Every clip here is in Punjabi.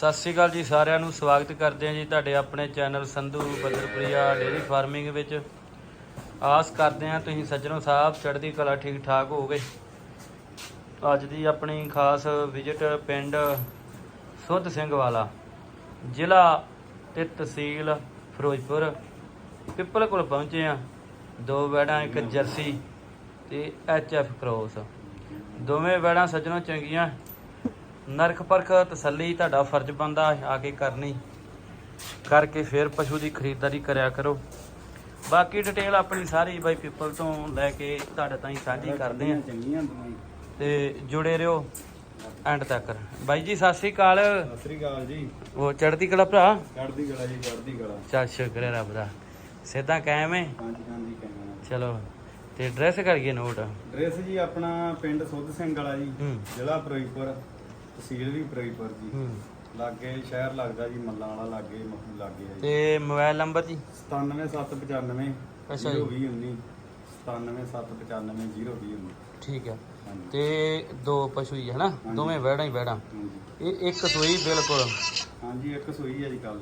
ਸਤਿ ਸ਼੍ਰੀ ਅਕਾਲ ਜੀ ਸਾਰਿਆਂ ਨੂੰ, ਸਵਾਗਤ ਕਰਦੇ ਹਾਂ ਜੀ ਤੁਹਾਡੇ ਆਪਣੇ ਚੈਨਲ ਸੰਧੂ ਬਦਰਪ੍ਰਿਆ ਡੇਰੀ ਫਾਰਮਿੰਗ ਵਿੱਚ। ਆਸ ਕਰਦੇ ਹਾਂ ਤੁਸੀਂ ਸੱਜਣੋ ਸਾਹਿਬ, ਚੜ੍ਹਦੀ ਕਲਾ ਠੀਕ ਠਾਕ ਹੋਗੇ ਅੱਜ ਦੀ ਆਪਣੀ ਖਾਸ ਵਿਜ਼ਿਟ ਪਿੰਡ ਸੁੱਧ ਸਿੰਘ ਵਾਲਾ, ਜ਼ਿਲ੍ਹਾ ਤੇ ਤਹਿਸੀਲ ਫਿਰੋਜ਼ਪੁਰ ਪਿੱਪਲ ਕੋਲ ਪਹੁੰਚੇ ਆ ਦੋ ਵੈੜਾਂ ਇੱਕ ਜਰਸੀ ਤੇ ਐਚ ਐਫ ਕ੍ਰੋਸ। ਦੋਵੇਂ ਵੈੜਾਂ ਸੱਜਣੋ ਚੰਗੀਆਂ। ਨਰਕ ਪਰਖ ਤਸੱਲੀ ਤੁਹਾਡਾ ਫਰਜ਼ ਬੰਦਾ ਆ ਕੇ ਕਰਨੀ। ਕਰਕੇ ਫਿਰ ਪਸ਼ੂ ਦੀ ਖਰੀਦਦਾਰੀ ਕਰਿਆ ਕਰੋ। ਬਾਕੀ ਡਿਟੇਲ ਆਪਣੀ ਸਾਰੀ ਬਾਈ ਪੀਪਲ ਤੋਂ ਲੈ ਕੇ ਤੁਹਾਡੇ ਤਾਈਂ ਸਾਂਝੀ ਕਰਦੇ ਆ ਚੰਗੀਆਂ ਤੇ ਜੁੜੇ ਰਹੋ ਐਂਡ ਤੱਕ। ਬਾਈ ਜੀ ਸਤਿ ਸ੍ਰੀ ਅਕਾਲ। ਸਤਿ ਸ੍ਰੀ ਅਕਾਲ ਜੀ। ਉਹ ਚੜ੍ਹਦੀ ਕਲਾ ਭਰਾ? ਚੜ੍ਹਦੀ ਕਲਾ ਜੀ ਚੜ੍ਹਦੀ ਕਲਾ। ਚੱਲ ਸ਼ੁਕਰ ਹੈ ਰੱਬ ਦਾ। ਸਿੱਧਾ ਕਾਇਮ ਹੈ? ਹਾਂਜੀ ਹਾਂਜੀ ਕਹਿਣਾ ਚਲੋ ਤੇ ਡਰੈਸ ਕਰੀਏ ਨੋਟ? ਡਰੈਸ ਜੀ ਆਪਣਾ ਪਿੰਡ ਸੁੱਧ ਸਿੰਘ ਵਾਲਾ ਜੀ ਜ਼ਿਲ੍ਹਾ ਫਿਰੋਜ਼ਪੁਰ। ਤਹਿਸੀਲ ਵੀ ਫਿਰੋਜ਼ਪੁਰ ਜੀ। ਹੂੰ। ਲਾਗੇ ਸ਼ਹਿਰ ਲੱਗਦਾ ਜੀ ਮੱਲਾਂ ਵਾਲਾ ਲਾਗੇ ਮੱਖੂ ਲਾਗੇ ਹੈ ਜੀ। ਤੇ ਮੋਬਾਈਲ ਨੰਬਰ ਜੀ? 97795 ਅੱਛਾ ਜੀ। 02019 97795 02019 ਠੀਕ ਹੈ ਹਾਂਜੀ। ਤੇ ਦੋ ਪਸ਼ੂ ਹੀ ਹੈ ਨਾ। ਦੋਵੇਂ ਵੈੜਾਂ ਹੀ ਵੈੜਾਂ ਹਾਂਜੀ। ਇਹ ਇੱਕ ਸੂਈ ਬਿਲਕੁਲ। ਹਾਂਜੀ ਇੱਕ ਸੂਈ ਹੈ ਜੀ ਕੱਲ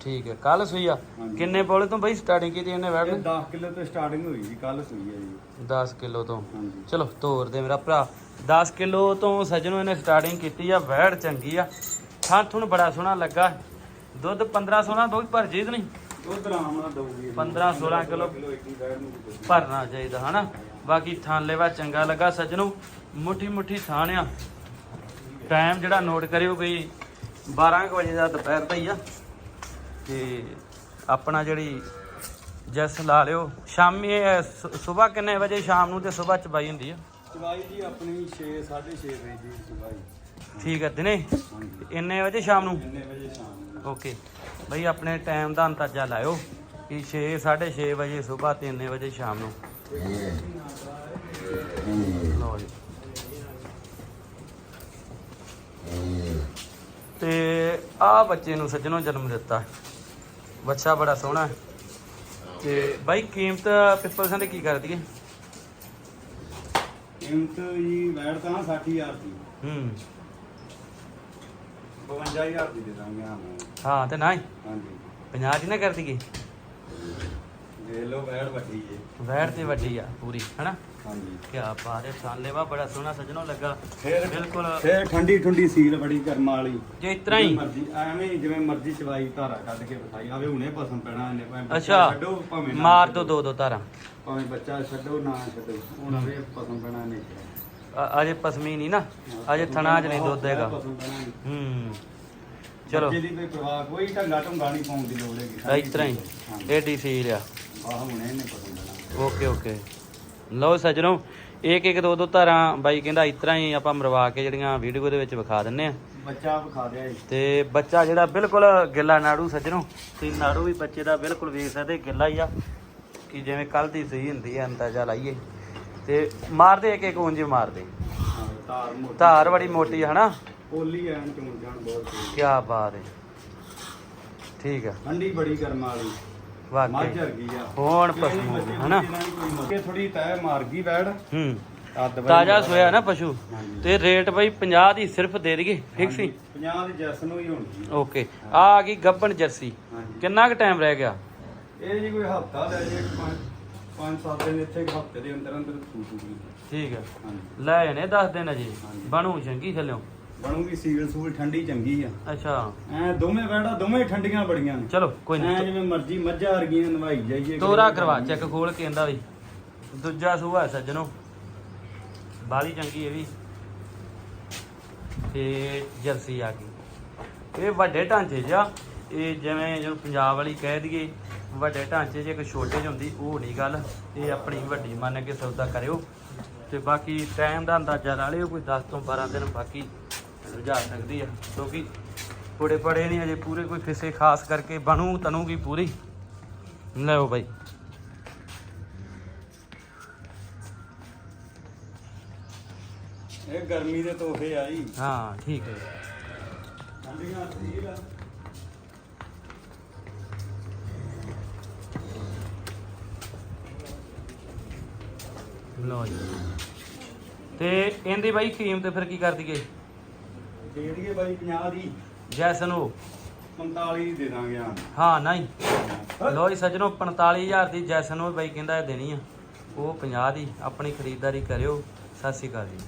ਠੀਕ ਹੈ ਕੱਲ ਸੂਈ ਆ। ਹਾਂਜੀ। ਕਿੰਨੇ ਬੋਲੇ ਤੋਂ ਬਈ ਸਟਾਰਟਿੰਗ ਕੀਤੀ ਇਹਨੇ ਵੈੜ ਇਹ ਨੇ 10 ਕਿਲੋ ਤੋਂ ਸਟਾਰਟਿੰਗ ਹੋਈ ਜੀ ਕੱਲ ਸੂਈ ਹੈ ਜੀ। 10 ਕਿਲੋ ਤੋਂ। ਹਾਂਜੀ। ਚਲੋ ਤੋਰ ਦੇ ਮੇਰਾ ਭਰਾ। 10 ਕਿਲੋ ਤੋਂ ਸਜਣੋ ਇਹਨੇ ਸਟਾਰਟਿੰਗ ਕੀਤੀ ਆ ਵੈੜ ਚੰਗੀ ਆ। ਥਾਂ ਤੁਹਾਨੂੰ ਬੜਾ ਸੋਹਣਾ ਲੱਗਾ। ਦੁੱਧ 15 16 ਦੁੱਧ ਭਰ ਜੀਤ ਨਹੀਂ? ਦੁੱਧ ਆਰਾਮ ਨਾਲ ਦਊਗੀ। 15 16 ਕਿਲੋ। ਭਰਨਾ ਚਾਹੀਦਾ ਹਨਾ? ਬਾਕੀ ਥਾਂ ਲੈਵਾ ਚੰਗਾ ਲੱਗਾ ਸਜਣੋ। ਮੁੱਠੀ ਮੁੱਠੀ ਥਾਣ ਆ। ਟਾਈਮ ਜਿਹੜਾ ਨੋਟ ਕਰਿਓ ਕੋਈ 12 ਕੁ ਵਜੇ ਦਾ ਦੁਪਹਿਰ ਦਾ ਹੀ ਆ। ਤੇ ਆਪਣਾ ਜਿਹੜੀ ਜੈਸ ਲਾ ਲਿਓ। ਸ਼ਾਮੀ ਸਵੇਰ ਕਿੰਨੇ ਵਜੇ ਸ਼ਾਮ ਨੂੰ ਤੇ ਸਵੇਰ ਚਬਾਈ ਹੁੰਦੀ ਆ? ਚਵਾਈ ਜੀ ਆਪਣੀ 6 6:30 ਵਜੇ ਦੀ ਚਵਾਈ। ਠੀਕ ਹੈ ਦਿਨੇ? ਇੰਨੇ ਵਜੇ ਸ਼ਾਮ ਨੂੰ? ਕਿੰਨੇ ਵਜੇ ਸ਼ਾਮ ਨੂੰ। ਓਕੇ। ਬਈ ਆਪਣੇ ਟਾਈਮ ਦਾ ਅੰਦਾਜ਼ਾ ਲਾਇਓ ਕਿ 6 6:30 ਵਜੇ ਸਵੇਰ ਤੇ ਇੰਨੇ ਵਜੇ ਸ਼ਾਮ ਨੂੰ। ਲਓ ਜੀ। ਤੇ ਆ ਬੱਚੇ ਨੂੰ ਸੱਜਣੋਂ ਜਨਮ ਦਿੱਤਾ। ਬੱਚਾ ਬੜਾ ਸੋਹਣਾ। ਹੈ ਤੇ ਬਾਈ ਕੀਮਤ ਪਿੱਪਲ ਸਿੰਘ ਦੀ ਕੀ ਕਰ ਦਈਏ ਕੀਮਤ ਜੀ ਬੈਠ ਤਾਂ 60000 ਦੀ। ਹੂੰ। 52000 ਦੀ ਦੇ ਦਾਂਗੇ ਹਾਂ। ਹਾਂ ਤੇ ਨਾ ਹੀ। ਹਾਂਜੀ। 50 ਦੀ ਨਾ ਕਰ ਦਈਏ। ਦੇ ਲੋ ਬੈਠ ਵੱਡੀ ਵੈੜ ਤੇ ਵੱਡੀ ਆ ਪੂਰੀ ਹਨਾ? ਹਾਂਜੀ। ਕੀ ਬਾਤ ਹੈ ਸਾਲੇਵਾ ਬੜਾ ਸੋਹਣਾ ਸੱਜਣੋਂ ਲੱਗਾ। ਫੇਰ ਬਿਲਕੁਲ। ਫੇਰ ਠੰਡੀ ਠੰਡੀ ਸੀਲ ਬੜੀ ਕਰਮਾਂ ਵਾਲੀ। ਜੇ ਇਤਰਾ ਹੀ। ਮਰਜ਼ੀ ਐਵੇਂ ਜਿਵੇਂ ਮਰਜ਼ੀ ਚਵਾਈ ਧਾਰਾ ਕੱਢ ਕੇ ਬਿਠਾਈ ਆਵੇ ਹੁਣੇ ਪਸਮ ਪੈਣਾ ਇਹਨੇ ਭਾਵੇਂ ਛੱਡੋ ਭਾਵੇਂ ਮਾਰ। ਦੋ ਦੋ ਦੋ ਤਾਰਾਂ ਭਾਵੇਂ ਬੱਚਾ ਛੱਡੋ ਨਾ ਛੱਡੋ ਹੁਣ ਆਵੇ ਪਸਮ ਪੈਣਾ ਅ- ਅਜੇ ਪਸਮੀ ਨਹੀਂ ਨਾ ਅਜੇ ਥਣਾ ਚ ਨਹੀਂ ਦੁੱਧ ਹੈਗਾ। ਹੂੰ। ਚਲੋ। ਬੱਚੇ ਦੀ ਕੋਈ ਪ੍ਰਵਾਹ ਕੋਈ ਢੰਗਾ ਢੰਗਾ ਨਹੀਂ ਪਾਉਣ ਦੀ ਲੋੜ ਹੈਗੀ। ਇਸ ਤਰ੍ਹਾਂ ਹੀ। ਇਹ ਡੀ ਸੀਲ ਆ ਹੁਣੇ ਓਕੇ ਓਕੇ। ਲਓ ਸੱਜਣੋ ਇੱਕ ਇੱਕ ਦੋ ਦੋ ਤਾਰਾਂ ਬਾਈ ਕਹਿੰਦਾ ਇਸ ਤਰ੍ਹਾਂ ਹੀ ਆਪਾਂ ਮਰਵਾ ਕੇ ਜਿਹੜੀਆਂ ਵੀਡੀਓ ਦੇ ਵਿੱਚ ਵਿਖਾ ਦਿੰਨੇ ਆ। ਬੱਚਾ ਵਿਖਾ ਦਿਆ ਜੀ। ਤੇ ਬੱਚਾ ਜਿਹੜਾ ਬਿਲਕੁਲ ਗਿੱਲਾ ਨਾੜੂ ਸੱਜਣੋ ਤੇ ਨਾੜੂ ਵੀ ਬੱਚੇ ਦਾ ਬਿਲਕੁਲ ਵੇਖ ਸਕਦੇ ਗਿੱਲਾ ਹੀ ਆ। ਕਿ ਜਿਵੇਂ ਕੱਲ ਦੀ ਸਹੀ ਹੁੰਦੀ ਹੈ ਅੰਦਾਜ਼ਾ ਲਾਈਏ। ਤੇ ਮਾਰਦੇ ਇੱਕ ਇੱਕ ਉਂਝ ਮਾਰਦੇ ਹਾਂ, ਧਾਰ ਮੋਟੀ ਧਾਰ ਬੜੀ ਮੋਟੀ ਹੈ ਹਨਾ? ਪੋਲੀ ਐਨ ਚੋਣ ਜਾਣ ਬਹੁਤ ਤੇਜ਼। ਕੀ ਬਾਤ ਹੈ। ਠੀਕ ਆ। ਠੰਡੀ ਬੜੀ ਕਰਮਾਂ ਵਾਲੀ ਮੱਝ ਵਾਕਈ ਵਰਗੀ ਆ। ਹੁਣ ਪਸ਼ੂ ਹਨਾ? ਕਿ ਥੋੜੀ ਤੈ ਮਾਰ ਗਈ ਬੈੜ। ਹੂੰ। ਅੱਧ ਤਾਜ਼ਾ ਸੋਇਆ ਨਾ ਪਸ਼ੂ। ਹਾਂਜੀ। ਤੇ ਰੇਟ ਬਈ 50 ਦੀ ਸਿਰਫ ਦੇ ਦਈਏ ਫਿਕਸ ਹੀ 50 ਦੀ ਜੈਸ ਨੂੰ ਹੀ ਹੋਣੀ। ਓਕੇ। ਆ ਆ ਗਈ ਗੱਬਣ ਜਰਸੀ। ਹਾਂਜੀ। ਕਿੰਨਾ ਕੁ ਟਾਈਮ ਰਹਿ ਗਿਆ? ਇਹ ਜੀ ਕੋਈ ਹਫਤਾ ਲੈ ਜੇ ਪੰਜ ਪੰਜ ਸੱਤ ਦਿਨ ਇੱਥੇ ਹਫ਼ਤੇ ਦੇ ਅੰਦਰ ਅੰਦਰ ਸੂਟ ਠੀਕ ਹੈ ਹਾਂਜੀ। ਲੈ ਜਾਣੇ 10 ਦਿਨ ਅਜੇ। ਹਾਂਜੀ। ਬਣੂ ਚੰਗੀ ਥੱਲਿਓ। ਬਣੂਗੀ ਸੀਲ ਸੂਲ ਠੰਡੀ ਚੰਗੀ ਆ। ਅੱਛਾ। ਐ ਦੋਵੇਂ ਬੈੜਾ ਦੋਵੇਂ ਠੰਡੀਆਂ ਬੜੀਆਂ ਨੇ। ਚਲੋ ਕੋਈ ਐ ਨਹੀਂ ਜਿਵੇਂ ਮਰਜ਼ੀ ਮੱਝਾਂ ਵਰਗੀਆਂ ਨਵਾਈ ਜਾਈਏ। ਤੋਰਾ ਕਰਵਾ ਚੈੱਕ ਖੋਲ ਕੇ ਇਹਦਾ ਵੀ। ਦੂਜਾ ਸੂਆ ਹੈ ਸੱਜਣੋ। ਬਾਲੀ ਚੰਗੀ ਇਹ ਵੀ। ਤੇ ਜਰਸੀ ਆ ਗਈ। ਇਹ ਵੱਡੇ ਢਾਂਚੇ ਆ ਇਹ ਜਿਵੇਂ ਜਦੋਂ ਪੰਜਾਬ ਵਾਲੀ ਕਹਿ ਦਈਏ ਵੱਡੇ ਢਾਂਚੇ 'ਚ ਇੱਕ ਛੋਟੇ 'ਚ ਹੁੰਦੀ ਉਹ ਨਹੀਂ ਗੱਲ। ਇਹ ਆਪਣੀ ਵੱਡੀ ਮੰਨ ਕੇ ਸੌਦਾ ਕਰਿਓ। ਤੇ ਬਾਕੀ ਟਾਈਮ ਦਾ ਅੰਦਾਜ਼ਾ ਲਾ ਲਿਓ ਕੋਈ 10 ਤੋਂ 12 ਦਿਨ ਬਾਕੀ। ਰੁਝਾ ਸਕਦੀ ਆ ਕਿਉਂਕਿ ਪੜੇ ਪੜੇ ਨਹੀਂ ਅਜੇ ਪੂਰੇ ਕੋਈ ਫਿਸੇ ਖਾਸ ਕਰਕੇ ਬਣੂ ਤਨੂਗੀ ਪੂਰੀ। ਲਓ ਬਾਈ। ਇਹ ਗਰਮੀ ਦੇ ਤੋਹਫੇ ਆਈ ਹਾਂ ਠੀਕ ਹੈ। ਠੰਡੀਆਂ ਸੀਲ ਆ। ਲਓ ਜੀ। ਤੇ ਇਹਦੀ ਬਾਈ ਕੀਮਤ ਫਿਰ ਕੀ ਕਰ ਦਈਏ? ਦੇ ਦਈਏ ਬਾਈ 50 ਦੀ। ਜੈਸਨੋ 45 ਦੇ ਦਾਂਗੇ ਹਾਂ ਹਾਂ ਨਹੀਂ। ਲੋ ਜੀ ਸੱਜਣੋ 45000 ਦੀ ਜੈਸਨੋ ਬਾਈ ਕਹਿੰਦਾ ਇਹ ਦੇਣੀ ਆ। ਉਹ 50 ਦੀ ਆਪਣੀ ਖਰੀਦਦਾਰੀ ਕਰਿਓ। ਸਤਿ ਸ਼੍ਰੀ ਅਕਾਲ ਜੀ।